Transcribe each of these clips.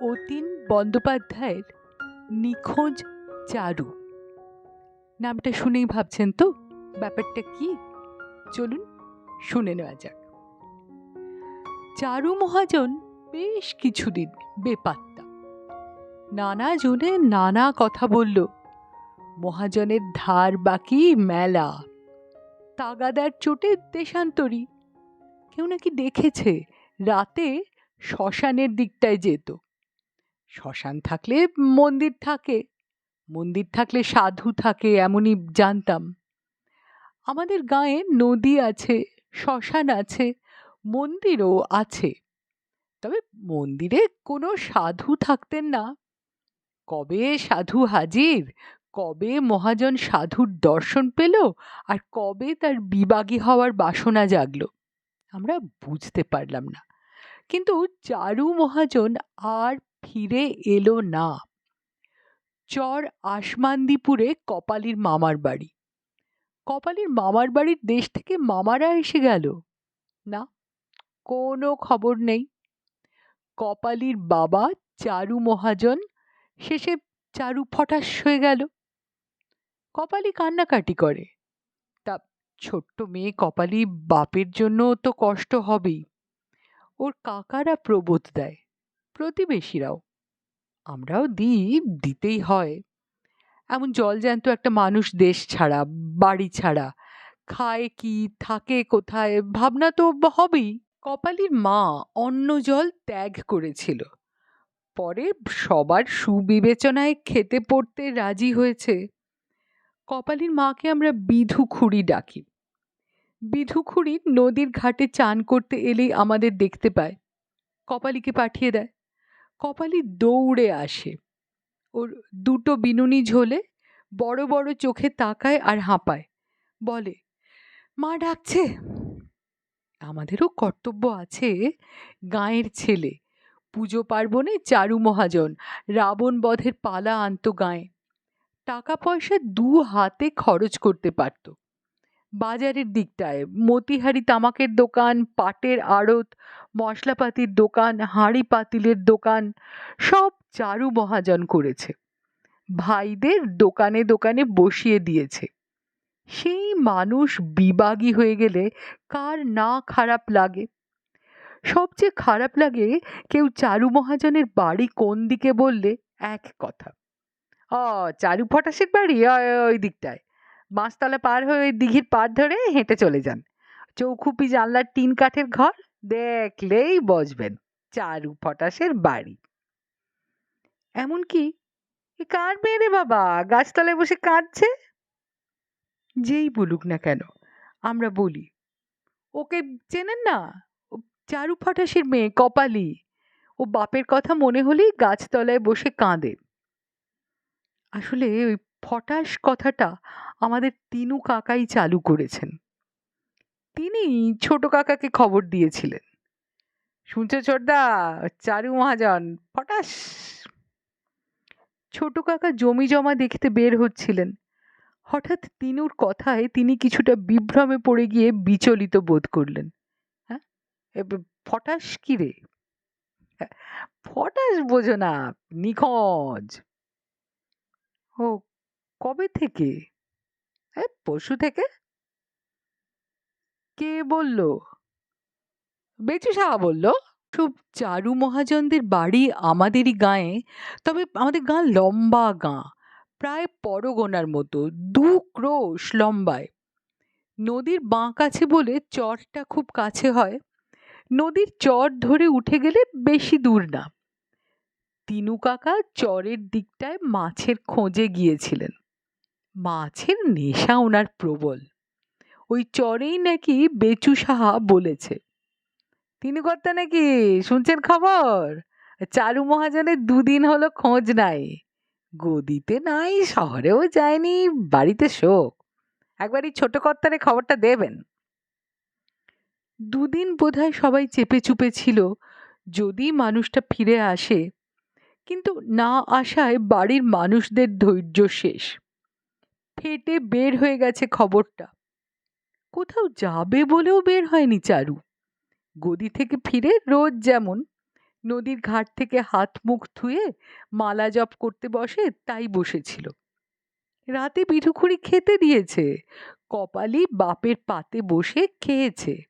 অতীন বন্দ্যোপাধ্যায়ের নিখোঁজ চারু। নামটা শুনেই ভাবছেন তো, ব্যাপারটা কি? চলুন শুনে নেওয়া যাক। চারু মহাজন বেশ কিছুদিন বেপাত্তা। নানা জনে নানা কথা বলল। মহাজনের ধার বাকি মেলা। তাগাদার চোটে দেশান্তরী। কেউ নাকি দেখেছে, রাতে শ্মশানের দিকটায় যেত। শ্মশান থাকলে মন্দির থাকে, মন্দির থাকলে সাধু থাকে এমনই জানতাম। আমাদের গায়ে নদী আছে, শ্মশান আছে, মন্দিরও আছে। তবে মন্দিরে কোনো সাধু থাকতেন না। কবে সাধু হাজির, কবে মহাজন সাধুর দর্শন পেল, আর কবে তার বিবাগী হওয়ার বাসনা জাগল, আমরা বুঝতে পারলাম না। কিন্তু চারু মহাজন আর ফিরে এলো না। চর আসমানদিপুরে কপালির মামার বাড়ি। কপালির মামার বাড়ির দেশ থেকে মামারা এসে গেল। না, কোনো খবর নেই। কপালির বাবা চারু মহাজন শেষে চারু ফটাস হয়ে গেল। কপালি কান্নাকাটি করে। তা ছোট্ট মেয়ে কপালি বাপের জন্য তো কষ্ট হবেই। ওর কাকারা প্রবোধ দেয়। প্রতিবেশীরাও। আমরাও দিই দিতেই হয়। এমন জলজ্যান্ত একটা মানুষ দেশ ছাড়া, বাড়ি ছাড়া। খায় কি, থাকে কোথায়, ভাবনা তো হবেই। কপালির মা অন্ন জল ত্যাগ করেছিল। পরে সবার সুবিবেচনায় খেতে পড়তে রাজি হয়েছে। কপালির মাকে আমরা বিধু খুঁড়ি ডাকি। বিধু খুঁড়ি নদীর ঘাটে চান করতে এলেই আমাদের দেখতে পায়। কপালিকে পাঠিয়ে দেয়। কপালি দৌড়ে আসে। ওর দুটো বিনুনি ঝোলে বড় বড় চোখে তাকায় আর হাঁপায়। বলে, মা ডাকছে। আমাদেরও কর্তব্য আছে গাঁয়ের ছেলে। পুজো পার্বণে চারু মহাজন, রাবণ বধের পালা আনত গায়ে। টাকা পয়সা দু হাতে খরচ করতে পারত। বাজারের দিকটায় মতিহারি তামাকের দোকান, পাটের আড়ত মশলাপাতির দোকান, হাঁড়ি পাতিলের দোকান, সব চারু মহাজন করেছে। ভাইদের দোকানে দোকানে বসিয়ে দিয়েছে। সেই মানুষ বিবাগী হয়ে গেলে কার না খারাপ লাগে? সবচেয়ে খারাপ লাগে কেউ চারু মহাজনের বাড়ি কোন দিকে বললে? এক কথা। ও চারু ফটাসের বাড়ি ওই দিকটায়। বাঁশতলা পার হয়ে ওই দিঘির পার ধরে হেঁটে চলে যান। চৌখুপি জানলার টিন কাঠের ঘর দেখলেই বসবেন। চারু ফটাসের বাড়ি। এমনকি এ কার মেয়ে রে বাবা, গাছতলায় বসে কাঁদছে? যেই বলুক না কেন, আমরা বলি, ওকে চেনেন না? চারু ফটাসের মেয়ে, কপালি। ও বাপের কথা মনে হলেই গাছতলায় বসে কাঁদে। আসলে ওই ফটাস কথাটা আমাদের তিনু কাকাই চালু করেছেন। তিনি ছোট কাকাকে খবর দিয়েছিলেন। শুনছো ছোটদা চারু মহাজন ফটাস ছোট কাকা জমি জমা দেখতে বের হচ্ছিলেন। হঠাৎ তিনুর কথায় তিনি কিছুটা বিভ্রমে পড়ে গিয়ে বিচলিত বোধ করলেন। হ্যাঁ? ফটাস কি রে? হ্যাঁ, ফটাস বোঝো না নিখোঁজ! ও কবে থেকে? হ্যাঁ পরশু থেকে? কে বলল? বেচু সাহা বলল সব চারু মহাজনদের বাড়ি আমাদেরই গাঁয়ে, তবে আমাদের গাঁ লম্বা গাঁ, প্রায় পরগনার মতো, দু ক্রোশ লম্বায়। নদীর বাঁ কাছে বলে চরটা খুব কাছে হয়। নদীর চর ধরে উঠে গেলে বেশি দূর না। তিনু কাকা চরের দিকটায় মাছের খোঁজে গিয়েছিলেন। মাছের নেশা ওনার প্রবল। ওই চরেই নাকি বেচু সাহা বলেছে। তিনি কর্তা নাকি? শুনছেন খবর? চারু মহাজনের দুদিন হলো খোঁজ নাই। গদিতে নাই, শহরেও যায়নি, বাড়িতে শোক। একবার এই ছোট কর্তারে খবরটা দেবেন। দুদিন বোধহয় সবাই চেপে চুপে ছিল, যদি মানুষটা ফিরে আসে, কিন্তু না আসায় বাড়ির মানুষদের ধৈর্য শেষ। ফেটে বের হয়ে গেছে খবরটা। কোথাও যাবে বলেও বের হয়নি চারু। গদি থেকে ফিরে রোজ যেমন, নদীর ঘাট থেকে হাত মুখ ধুয়ে মালা জপ করতে বসে তাই বসেছিল। রাতে বিধুখুড়ি খেতে দিয়েছে কপালি বাপের পাতে বসে খেয়েছে।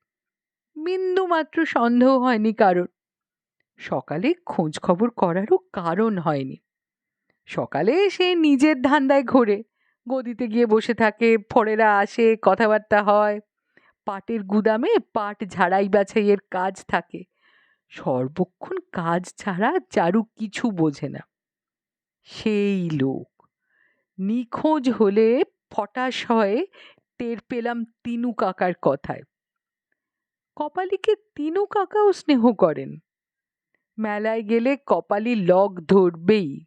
বিন্দু মাত্র সন্দেহ হয়নি কারোর। সকালে খোঁজ খবর করারও কারণ হয়নি। সকালে সে নিজের ধান্দায় ঘোরে গদিতে গিয়ে বসে থাকে ফড়েরা আসে, কথাবার্তা হয়। পাটের গুদামে পাট ঝাড়াই বাছাইয়ের কাজ থাকে। সর্বক্ষণ কাজ ছাড়া চারু কিছু বোঝে না। সেই লোক। নিখোঁজ হলে ফটাস হয় টের পেলাম তিনু কাকার কথায়। কপালিকে তিনু কাকাও স্নেহ করেন। মেলায় গেলে কপালি লগ ধরবেই।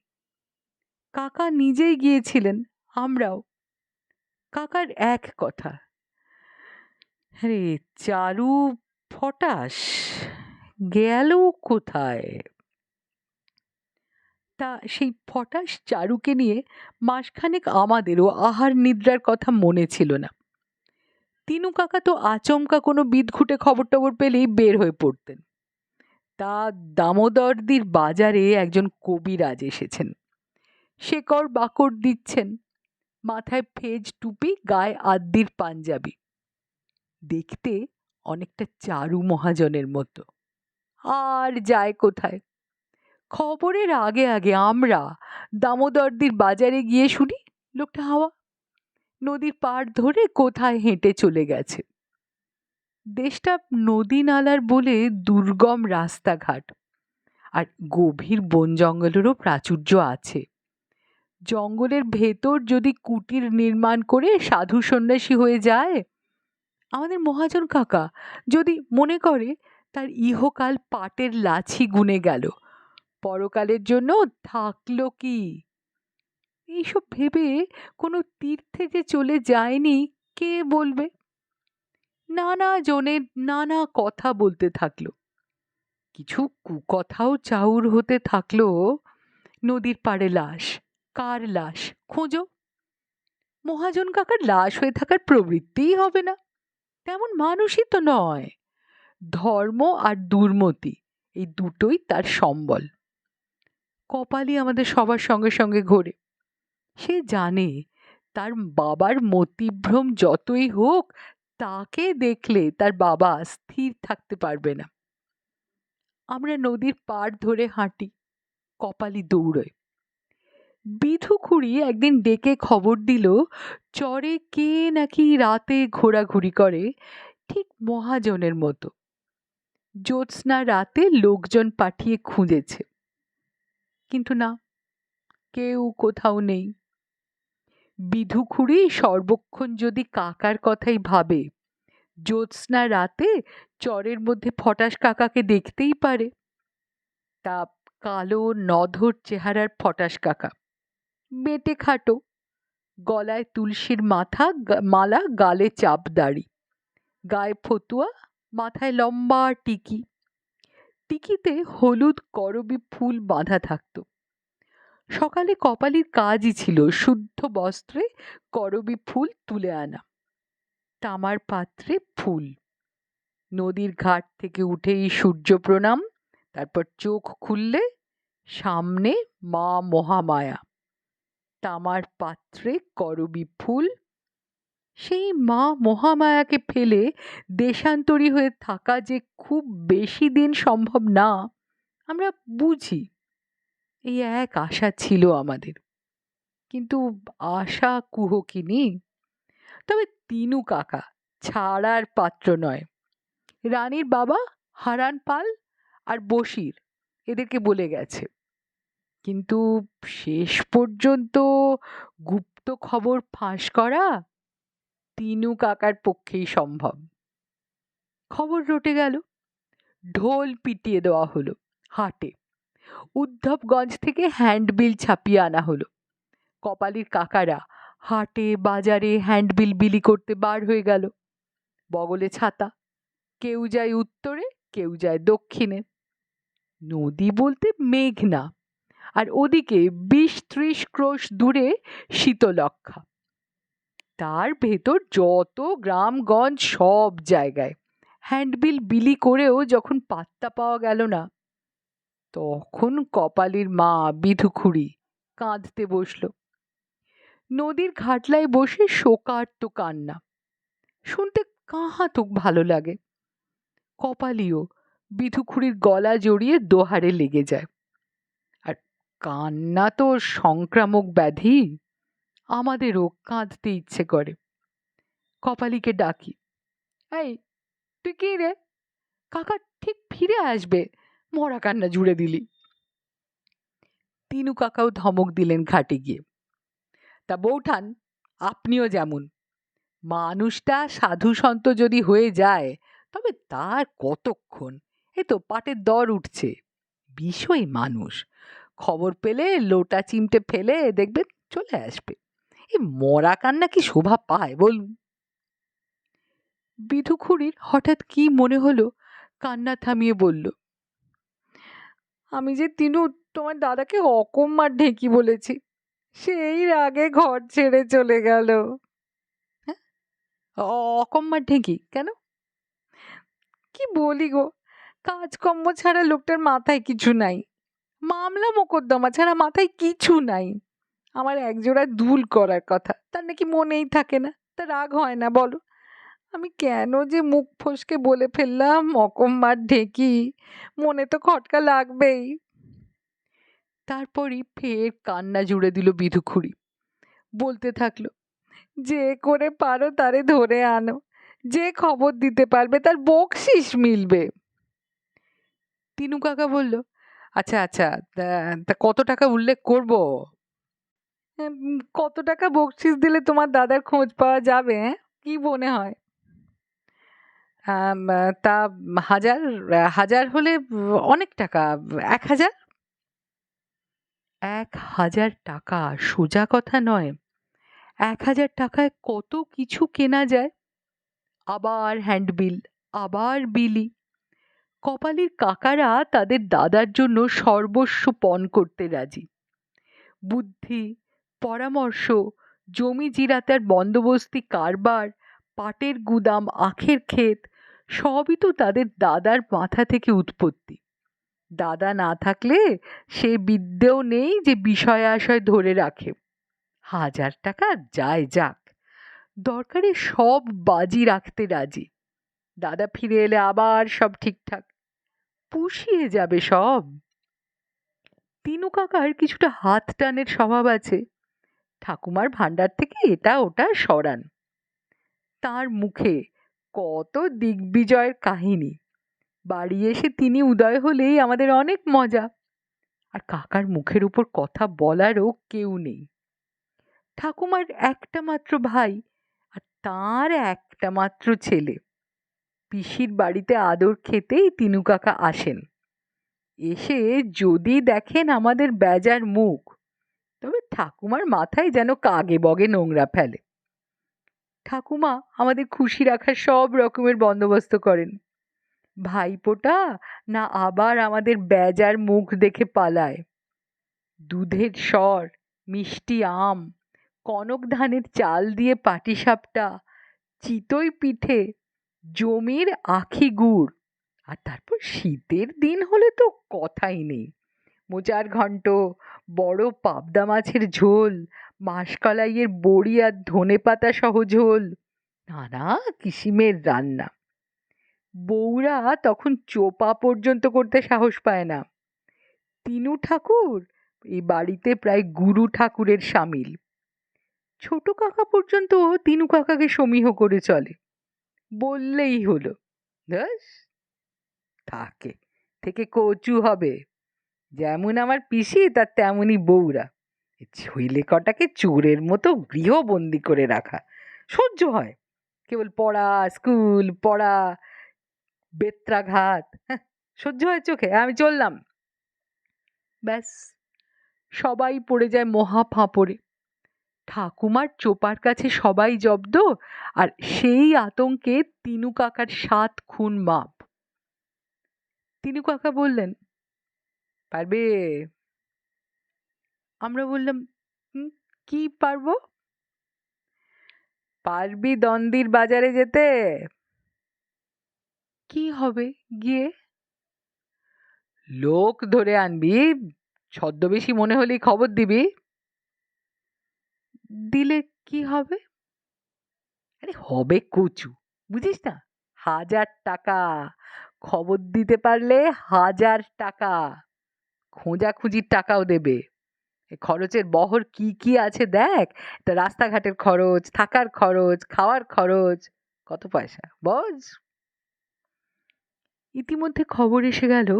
কাকা নিজেই গিয়েছিলেন। আমরাও। কাকার এক কথা। আরে, চারু ফটাস, গেল কোথায়? তা সেই ফটাস চারুকে নিয়ে মাসখানেক আমাদেরও আহার নিদ্রার কথা মনে ছিল না। তিনু কাকা তো আচমকা কোনো বিদঘুটে খবর টবর পেলেই বের হয়ে পড়তেন। তা দামোদরদির বাজারে একজন কবিরাজ এসেছেন। শেকড় বাকড় দিচ্ছেন। মাথায় ফেজ টুপি, গায়ে আদ্দির পাঞ্জাবি। দেখতে অনেকটা চারু মহাজনের মতো। আর যায় কোথায়? খবরের আগে আগে আমরা দামোদরদির বাজারে গিয়ে শুনি লোকটা হাওয়া। নদীর পাড় ধরে কোথায় হেঁটে চলে গেছে। দেশটা নদী নালার বলে দুর্গম রাস্তাঘাট। আর গভীর বন জঙ্গলেরও প্রাচুর্য আছে। জঙ্গলের ভেতর যদি কুটির নির্মাণ করে সাধু সন্ন্যাসী হয়ে যায়? আমাদের মহাজন কাকা যদি মনে করে তার ইহকাল পাটের লাছি গুনে গেল, পরকালের জন্য থাকল কি? এইসব ভেবে কোনো তীর্থে যে চলে যায়নি, কে বলবে? নানা জনের নানা কথা বলতে থাকল। কিছু কুকথাও চাউর হতে থাকল নদীর পাড়ে লাশ। কার লাশ? খোঁজো। মহাজন কাকার লাশ হয়ে থাকার প্রবৃত্তিই হবে না। তেমন মানুষই তো নয়। ধর্ম আর দুর্মতি, এই দুটোই তার সম্বল। কপালই আমাদের সবার সঙ্গে সঙ্গে ঘোরে। সে জানে, তার বাবার মতিভ্রম যতই হোক, তাকে দেখলে তার বাবা স্থির থাকতে পারবে না। আমরা নদীর পাড় ধরে হাঁটি কপালি দৌড়য়। বিধু খুঁড়ি একদিন ডেকে খবর দিল, চরে কে নাকি রাতে ঘোরাঘুরি করে? ঠিক মহাজনের মতো। জ্যোৎস্না রাতে লোকজন পাঠিয়ে খুঁজেছে। কিন্তু না, কেউ কোথাও নেই। বিধু বিধুখুড়ি সর্বক্ষণ যদি কাকার কথাই ভাবে, জ্যোৎস্না রাতে চরের মধ্যে ফটাস কাকাকে দেখতেই পারে। তা কালো নধর চেহারার ফটাস কাকা। বেটে খাটো। গলায় তুলসীর মাথা মালা, গালে চাপ দাড়ি। গায়ে ফতুয়া, মাথায় লম্বা টিকি। টিকিতে হলুদ করবি ফুল বাঁধা থাকত। সকালে কপালির কাজই ছিল শুদ্ধ বস্ত্রে করবি ফুল তুলে আনা। তামার পাত্রে ফুল। নদীর ঘাট থেকে উঠেই সূর্য প্রণাম, তারপর চোখ খুললে সামনে মা মহামায়া। তামার পাত্রে করবি ফুল? সেই মা মহামায়াকে ফেলে দেশান্তরী হয়ে থাকা যে খুব বেশি দিন সম্ভব না, আমরা বুঝি। এই এক আশা ছিল আমাদের। কিন্তু আশা কুহকিনি তবে তিনু কাকা ছাড়ার পাত্র নয়। রানীর বাবা হারান পাল আর বসির এদেরকে বলে গেছে। কিন্তু শেষ পর্যন্ত গুপ্ত খবর ফাঁস করা তিনু কাকার পক্ষেই সম্ভব। খবর রটে গেল। ঢোল পিটিয়ে দেওয়া হলো হাটে। উদ্ধবগঞ্জ থেকে হ্যান্ডবিল ছাপিয়ে আনা হলো। কপালির কাকারা হাটে, বাজারে হ্যান্ডবিল বিলি করতে বার হয়ে গেল। বগলে ছাতা। কেউ যায় উত্তরে, কেউ যায় দক্ষিণে। নদী বলতে মেঘনা। আর ওদিকে বিশ ত্রিশ ক্রোশ দূরে শীতলক্ষা তার ভেতর যত গ্রামগঞ্জ সব জায়গায়। হ্যান্ডবিল বিলি করেও যখন পাত্তা পাওয়া গেল না, তখন কপালির মা বিধুখুড়ি কাঁদতে বসল। নদীর ঘাটলায় বসে শোকার্ত কান্না। শুনতে কাহাতুক ভালো লাগে। কপালিও বিধুখুড়ির গলা জড়িয়ে দোহারে লেগে যায়। কান্না তো সংক্রামক ব্যাধি। আমাদেরও কাঁদতে ইচ্ছে করে। কপালিকে ডাকি, এই, তুই কি রে? কাকা ঠিক ফিরে আসবে। মরা কান্না জুড়ে দিলি। তিনু কাকাও ধমক দিলেন ঘাটে গিয়ে, তা বৌঠান, আপনিও যেমন। মানুষটা সাধু সন্ত যদি হয়ে যায়, তবে তার কতক্ষণ? এই তো পাটের দর উঠছে। বিষয় মানুষ। খবর পেলে, লোটা চিমটে ফেলে দেখবেন চলে আসবে। এই মরা কান্না কি শোভা পায় বলুন? বিধুখুড়ির হঠাৎ কি মনে হলো, কান্না থামিয়ে বলল, আমি যে তিনু, তোমার দাদাকে অকম্মার ঢেকি বলেছি, সেই রাগে ঘর ছেড়ে চলে গেল। হ্যাঁ? অকম্মার ঢেঁকি? কেন? কি বলি গো, কাজকর্ম ছাড়া লোকটার মাথায় কিছু নাই। মামলা মোকদ্দমা ছাড়া মাথায় কিছু নাই। আমার একজোড়া দুল করার কথা, তার নাকি মনেই থাকে না, তা রাগ হয় না, বলো। আমি কেন যে মুখ ফসকে বলে ফেললাম, অকম্মার ঢেকি, মনে তো খটকা লাগবেই। তারপরই ফের কান্না জুড়ে দিল বিধুখুড়ি বলতে থাকল, যে করে পারো তারে ধরে আনো, যে খবর দিতে পারবে তার বকশিস মিলবে। তিনু কাকা বলল আচ্ছা আচ্ছা তা- তা কত টাকা উল্লেখ করব? কত টাকা বকশিস দিলে তোমার দাদার খোঁজ পাওয়া যাবে হ্যাঁ? কি মনে হয়? তা, হাজার হাজার হলে, অনেক টাকা, এক হাজার? এক হাজার টাকা, সোজা কথা নয়। এক হাজার টাকায় কত কিছু কেনা যায়? আবার হ্যান্ডবিল আবার বিলি কপালির কাকারা তাদের দাদার জন্য সর্বস্ব পণ করতে রাজি। বুদ্ধি, পরামর্শ, জমি জিরাতার বন্দোবস্তি কারবার, পাটের গুদাম, আখের ক্ষেত, সবই তো তাদের দাদার মাথা থেকে উৎপত্তি। দাদা না থাকলে সে বিদ্যেও নেই যে বিষয় আশয় ধরে রাখে। হাজার টাকা যায় যাক, দরকারে সব বাজি রাখতে রাজি। দাদা ফিরে এলে আবার সব ঠিকঠাক। পুষিয়ে যাবে সব। তিনু কাকার কিছুটা হাত টানের স্বভাব আছে। ঠাকুমার ভাণ্ডার থেকে এটা ওটা সরান। তার মুখে কত দিগ্বিজয়ের কাহিনী। বাড়ি এসে তিনি উদয় হলেই আমাদের অনেক মজা। আর কাকার মুখের উপর কথা বলারও কেউ নেই। ঠাকুমার একটা মাত্র ভাই আর তার একটা মাত্র ছেলে। পিসির বাড়িতে আদর খেতেই তিনু কাকা আসেন। এসে যদি দেখেন আমাদের বেজার মুখ, তবে ঠাকুমার মাথায় যেন কাগে বগে নোংরা ফেলে। ঠাকুমা আমাদের খুশি রাখার সব রকমের বন্দোবস্ত করেন। ভাইপোটা না আবার আমাদের বেজার মুখ দেখে পালায়। দুধের স্বর, মিষ্টি আম, কনক ধানের চাল দিয়ে পাটিসাপটা, চিতই পিঠে জমির আখি গুড়। আর তারপর শীতের দিন হলে তো কথাই নেই। মোচার ঘন্ট, বড় পাবদা মাছের ঝোল মাসকলাইয়ের বড়ি আর ধনে পাতা সহ ঝোল, নানা কিসিমের রান্না। বউরা তখন চোপা পর্যন্ত করতে সাহস পায় না। তিনু ঠাকুর এই বাড়িতে প্রায় গুরু ঠাকুরের সামিল। ছোট কাকা পর্যন্ত তিনু কাকাকে সমীহ করে চলে। বললেই হলো। ব্যাস। থাকে। থেকে কচু হবে। যেমন আমার পিসি তার তেমনই বউরা। ছেলে কটাকে চোরের মতো গৃহবন্দী করে রাখা? সহ্য হয়। কেবল পড়া স্কুল পড়া বেত্রাঘাত। হ্যাঁ, সহ্য হয় চোখে। আমি চললাম। ব্যাস। সবাই পড়ে যায় মহা ফাঁপড়ে। ঠাকুমার চোপার কাছে সবাই জব্দ আর সেই আতঙ্কে তিনু কাকার সাত খুন মাপ। তিনু কাকা বললেন পারবে? আমরা বললাম "হুম, কি পারব? পারবি দন্দির বাজারে যেতে। কি হবে গিয়ে? লোক ধরে আনবি ছদ্মবেশী মনে হলেই খবর দিবি। দিলে কি হবে? আরে হবে কচু বুঝিস না? হাজার টাকা খবর দিতে পারলে হাজার টাকা খোঁজাখুঁজির টাকাও দেবে। খরচের বহর কি কি আছে দেখ? তা রাস্তাঘাটের খরচ থাকার খরচ খাওয়ার খরচ কত পয়সা বজ ইতিমধ্যে খবর এসে গেল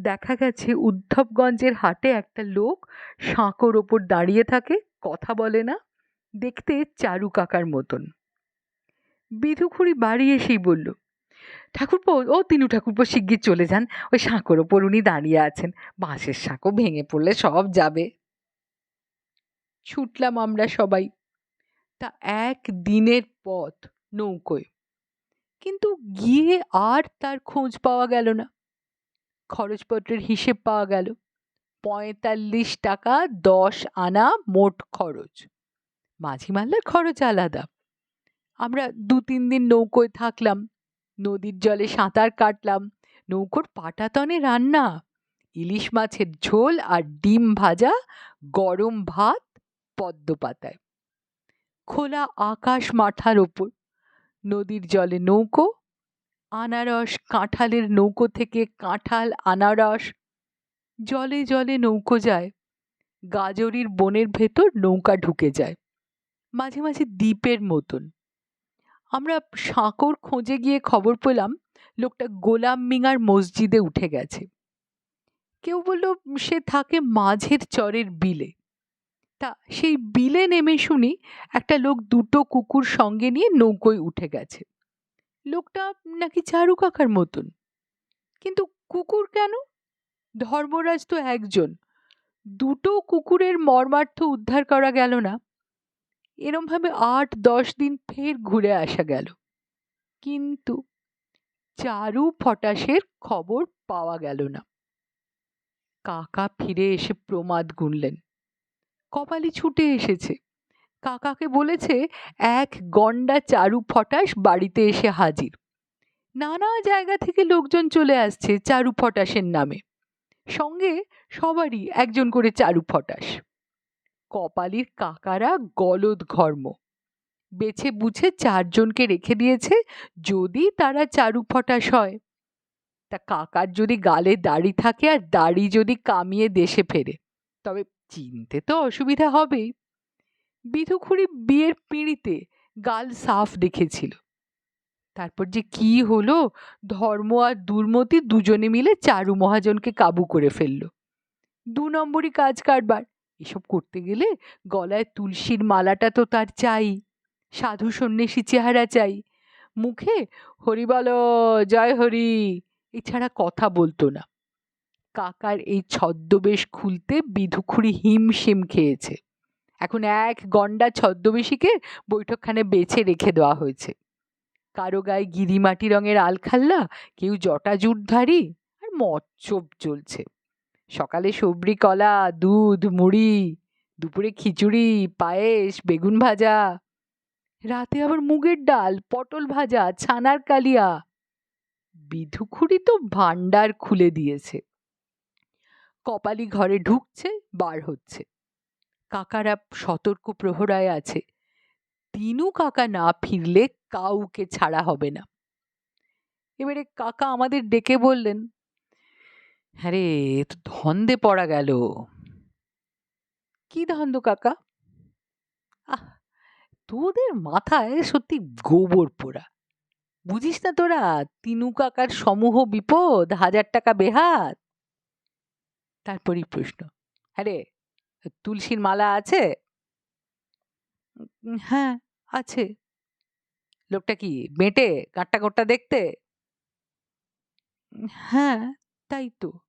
দেখা গেছে উদ্ধবগঞ্জের হাটে একটা লোক সাঁকোর ওপর দাঁড়িয়ে থাকে কথা বলে না। দেখতে চারু কাকার মতন। বিধুখুড়ি বাড়ি এসেই বলল, ঠাকুরপো, ও তিনু ঠাকুরপো শিগগির চলে যান। ওই সাঁকোর ওপর উনি দাঁড়িয়ে আছেন। বাঁশের সাঁকো ভেঙে পড়লে সব যাবে। ছুটলাম আমরা সবাই। তা এক দিনের পথ নৌকোয়। কিন্তু গিয়ে আর তার খোঁজ পাওয়া গেল না। খরচপত্রের হিসেব পাওয়া গেল। পঁয়তাল্লিশ টাকা দশ আনা মোট খরচ। মাঝি মাল্লার খরচ আলাদা। আমরা দু তিন দিন নৌকোয় থাকলাম, নদীর জলে সাঁতার কাটলাম, নৌকোর পাটাতনে রান্না, ইলিশ মাছের ঝোল আর ডিম ভাজা, গরম ভাত, পদ্ম পাতায়। খোলা আকাশ মাথার ওপর, নদীর জলে নৌকো, আনারস কাঁঠালের নৌকো থেকে কাঁঠাল, আনারস, জলে জলে নৌকো যায়, গাজরির বনের ভেতর নৌকা ঢুকে যায়। মাঝে মাঝে দ্বীপের মতন। আমরা সাঁকোর খোঁজে গিয়ে খবর পেলাম, লোকটা গোলাম মিঙার মসজিদে উঠে গেছে। কেউ বলল, সে থাকে মাঝের চরের বিলে। তা সেই বিলে নেমে শুনি একটা লোক দুটো কুকুর সঙ্গে নিয়ে নৌকোয় উঠে গেছে। লোকটা নাকি চারু কাকার মতন। কিন্তু কুকুর কেন? ধর্মরাজ তো একজন। দুটো কুকুরের মর্মার্থ উদ্ধার করা গেল না। এরমভাবে আট, দশ দিন ফের ঘুরে আসা গেল। কিন্তু চারু ফটাশের খবর পাওয়া গেল না। কাকা ফিরে এসে প্রমাদ গুনলেন। কপালি ছুটে এসেছে। কাকাকে বলেছে, এক গন্ডা চারু ফটাস বাড়িতে এসে হাজির। নানা জায়গা থেকে লোকজন চলে আসছে চারু ফটাসের নামে। সঙ্গে সবারই একজন করে চারু ফটাস কপালির কাকারা গলদ ঘর্ম। বেছে বুঝে চারজনকে রেখে দিয়েছে যদি তারা চারু ফটাস হয়। তা কাকার যদি গালে দাড়ি থাকে আর দাড়ি যদি কামিয়ে দেশে ফেরে, তবে চিনতে তো অসুবিধা হবেই। বিধুখুড়ি বিয়ের পিঁড়িতে গাল সাফ দেখেছিল। তারপর যে কি হলো, ধর্ম আর দুর্মতি দুজনে মিলে চারু মহাজনকে কাবু করে ফেলল। দু নম্বরই কাজ কারবার। এসব করতে গেলে গলায় তুলসীর মালাটা তো তার চাই, সাধু সন্ন্যাসী চেহারা চাই। মুখে হরি বলো, জয় হরি, এছাড়া কথা বলতো না। কাকার এই ছদ্মবেশ খুলতে বিধুখুড়ি হিমশিম খেয়েছে। এখন এক গন্ডা ছদ্মবেশীকে বৈঠকখানে বেছে রেখে দেওয়া হয়েছে। কারও গায়ে গিরিমাটি রঙের আলখাল্লা, কেউ জটা জুটধারী আর মচ্চব চলছে সকালে সবরি কলা, দুধ, মুড়ি, দুপুরে খিচুড়ি, পায়েস, বেগুন ভাজা, রাতে আবার মুগের ডাল, পটল ভাজা, ছানার কালিয়া। বিধুখুড়ি তো ভাণ্ডার খুলে দিয়েছে। কপালি ঘরে ঢুকছে, বার হচ্ছে। কাকারা সতর্ক প্রহরায় আছে। তিনু কাকা না ফিরলে কাউকে ছাড়া হবে না। এবারে কাকা আমাদের ডেকে বললেন হ্যাঁ রে তো ধন্দে পড়া গেল। কি ধন্দ কাকা? আহ, তোদের মাথায় সত্যি গোবর পোড়া। বুঝিস না তোরা, তিনু কাকার সমূহ বিপদ, হাজার টাকা বেহাত? তারপরই প্রশ্ন। হ্যাঁ রে, তুলসীর মালা আছে? হ্যাঁ আছে। লোকটা কি বেঁটে কাট্টা কোট্টা দেখতে? হ্যাঁ তাই তো।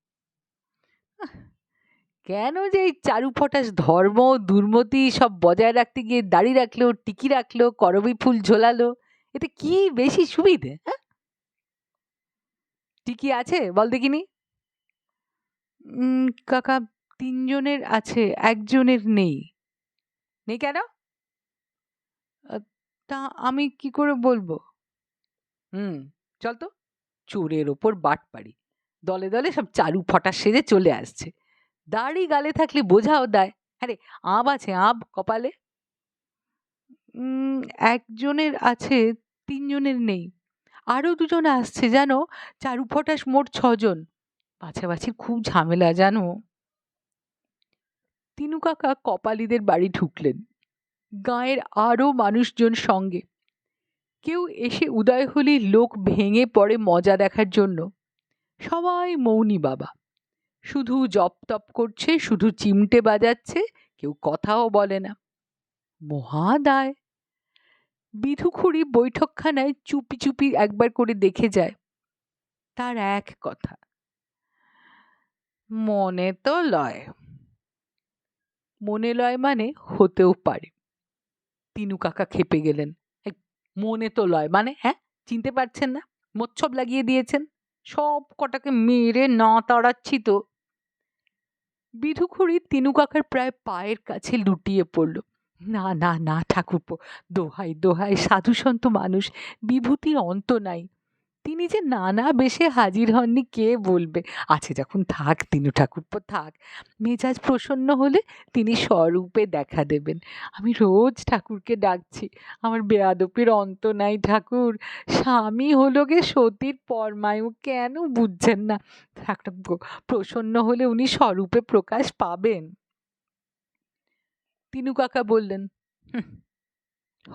কেন যে এই চারু ফটাস ধর্ম, দুর্মতি সব বজায় রাখতে গিয়ে দাড়ি রাখল, টিকি রাখল, করবি ফুল ঝোলালো, এতে কি বেশি সুবিধে হ্যাঁ? টিকি আছে? বল দেখিনি। কাকা, তিনজনের আছে, একজনের নেই। নেই কেন? তা আমি কি করে বলব? হুম, চল তো। চোরের ওপর বাট পারি দলে দলে সব চারু ফটা সেজে চলে আসছে। দাড়ি গালে থাকলে বোঝাও দেয়। আরে, আব আছে, আব কপালে? একজনের আছে, তিনজনের নেই। আরও দুজন আসছে, জানো? চারু ফটাস মোট ছজন। বাছাবাছির খুব ঝামেলা, জানো? তিনু কাকা কপালীদের বাড়ি ঢুকলেন। গাঁয়ের আরও মানুষজন সঙ্গে। কেউ এসে উদয় হলেই লোক ভেঙে পড়ে মজা দেখার জন্য। সবাই মৌনি বাবা। শুধু জপ তপ করছে শুধু চিমটে বাজাচ্ছে কেউ কথাও বলে না। মহাদায়। বিধুখুড়ি বৈঠকখানায় চুপি চুপি একবার করে দেখে যায়। তার এক কথা মনে তো লয়। মনে লয় মানে হতেও পারে। তিনু কাকা খেপে গেলেন। "এই, মনে তো লয় মানে হ্যাঁ? চিনতে পারছেন না? মোচ্ছব লাগিয়ে দিয়েছেন। সব কটাকে মেরে না তাড়াচ্ছি তো। বিধুখুরি তিনু কাকার প্রায় পায়ের কাছে লুটিয়ে পড়ল। না না না, ঠাকুরপো, দোহাই দোহাই সাধু সন্ত মানুষ, বিভূতির অন্ত নাই। তিনি যে নানা বেশে হাজির হননি কে বলবে? আছে যখন থাক তিনু ঠাকুরপো থাক। মেজাজ প্রসন্ন হলে তিনি স্বরূপে দেখা দেবেন। আমি রোজ ঠাকুরকে ডাকছি। আমার বেয়াদপির অন্ত নাই ঠাকুর। স্বামী হলো গে সতীর পরমায়ু। কেন বুঝছেন না? ঠাকুর প্রসন্ন হলে উনি স্বরূপে প্রকাশ পাবেন। তিনু কাকা বললেন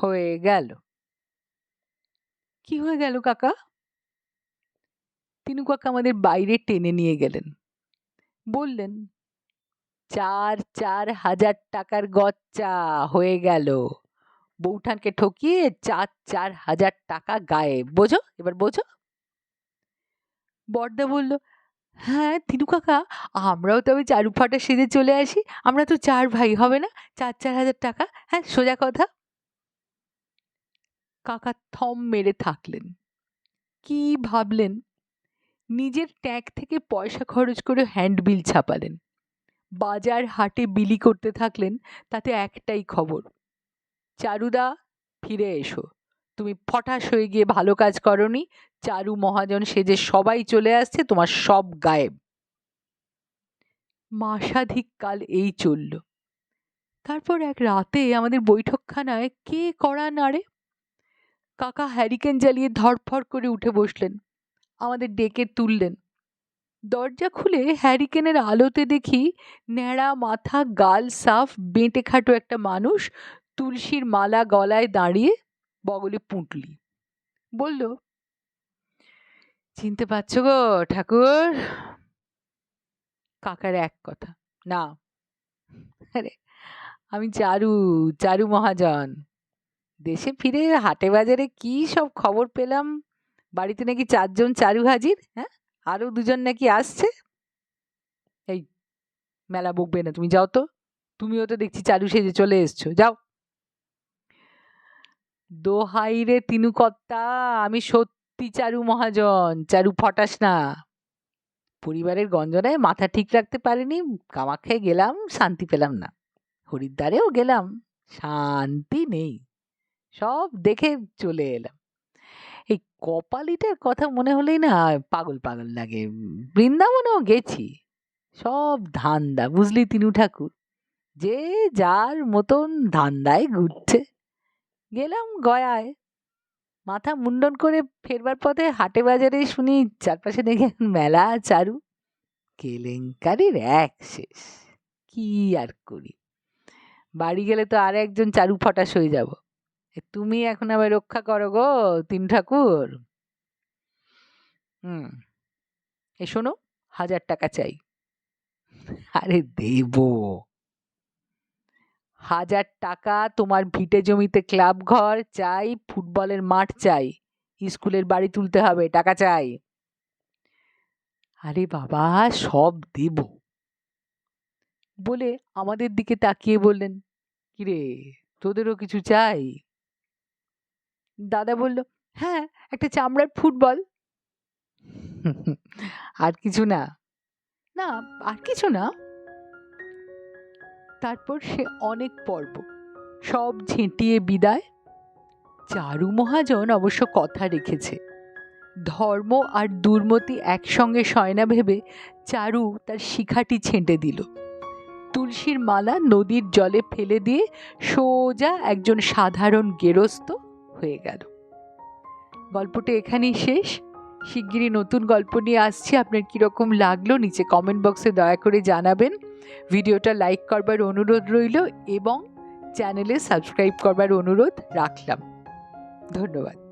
হয়ে গেল। কি হয়ে গেল কাকা? তিনু কাকা আমাদের বাইরে টেনে নিয়ে গেলেন। বললেন, চার চার হাজার টাকার গচ্চা হয়ে গেল। বৌঠানকে ঠকিয়ে চার চার হাজার টাকা গায়ে। বোঝো? এবার বোঝো? বড়দা বলল হ্যাঁ তিনু কাকা, আমরাও তবে চারু ফাটা সেজে চলে আসি। আমরা তো চার ভাই, হবে না? চার চার হাজার টাকা? হ্যাঁ সোজা কথা। কাকা থম মেরে থাকলেন। কি ভাবলেন? নিজের ট্যাগ থেকে পয়সা খরচ করে হ্যান্ডবিল ছাপালেন। বাজার হাটে বিলি করতে থাকলেন, তাতে একটাই খবর। চারুদা, ফিরে এসো। তুমি ফটাস হয়ে গিয়ে ভালো কাজ করনি। চারু মহাজন সেজে সবাই চলে আসছে, তোমার সব গায়েব। মাসাধিক কাল এই চলল। তারপর এক রাতে আমাদের বৈঠকখানায় কে কড়া নাড়ে? কাকা হ্যারিকেন জ্বালিয়ে ধরফর করে উঠে বসলেন। আমাদের ডেকে তুললেন। দরজা খুলে হ্যারিকেনের আলোতে দেখি ন্যাড়া মাথা, গাল সাফ, বেঁটে খাটো একটা মানুষ তুলসীর মালা গলায় দাঁড়িয়ে বগলে পুঁটলি। বলল, চিনতে পারছ গো ঠাকুর? কাকার এক কথা, না। আরে, আমি চারু চারু মহাজন। দেশে ফিরে হাটে বাজারে কি সব খবর পেলাম? বাড়িতে নাকি চারজন চারু হাজির? হ্যাঁ? আরও দুজন নাকি আসছে? এই, মেলা বকবে না, তুমি যাও তো। তুমিও তো দেখছি চারু সেজে চলে এসছো, যাও। দোহাই রে তিনু কর্তা আমি সত্যি চারু মহাজন, চারু ফটাস না। পরিবারের গঞ্জনায় মাথা ঠিক রাখতে পারিনি, কামাখ্যায় গেলাম, শান্তি পেলাম না। হরিদ্বারেও গেলাম, শান্তি নেই। সব দেখে চলে এলাম। এই কপালিটার কথা মনে হলেই না পাগল পাগল লাগে। বৃন্দাবনেও গেছি। সব ধান্দা, বুঝলি তিনু ঠাকুর? যে যার মতন ধান্দায় ঘুরছে। গেলাম গয়ায়। মাথা মুন্ডন করে ফেরবার পথে হাটে বাজারে শুনি চারপাশে দেখে মেলা চারু। কেলেঙ্কারির এক শেষ। কি আর করি? বাড়ি গেলে তো আর একজন চারু ফটাস হয়ে যাব। তুমি এখন আবার রক্ষা করো গো, তিন ঠাকুর। হুম, এ শোনো, হাজার টাকা চাই। আরে দেব। হাজার টাকা তোমার ভিটে জমিতে ক্লাব ঘর চাই, ফুটবলের মাঠ চাই, স্কুলের বাড়ি তুলতে হবে, টাকা চাই। আরে বাবা, সব দেব। বলে আমাদের দিকে তাকিয়ে বললেন, কিরে, তোদেরও কিছু চাই? দাদা বলল হ্যাঁ একটা চামড়ার ফুটবল। আর কিছু না। না আর কিছু না। তারপর সে অনেক পর্ব। সব ঝেঁটিয়ে বিদায়। চারু মহাজন অবশ্য কথা রেখেছে। ধর্ম আর দুর্মতি একসঙ্গে শয় না ভেবে চারু তার শিখাটি ছেঁটে দিল। তুলসীর মালা নদীর জলে ফেলে দিয়ে সোজা একজন সাধারণ গেরস্ত হয়ে গেল। গল্পটা এখানেই শেষ। শিগগিরই নতুন গল্প নিয়ে আসছি। আপনার কীরকম লাগল নিচে কমেন্ট বক্সে দয়া করে জানাবেন। ভিডিওটা লাইক করবার অনুরোধ রইল এবং চ্যানেলে সাবস্ক্রাইব করবার অনুরোধ রাখলাম। ধন্যবাদ।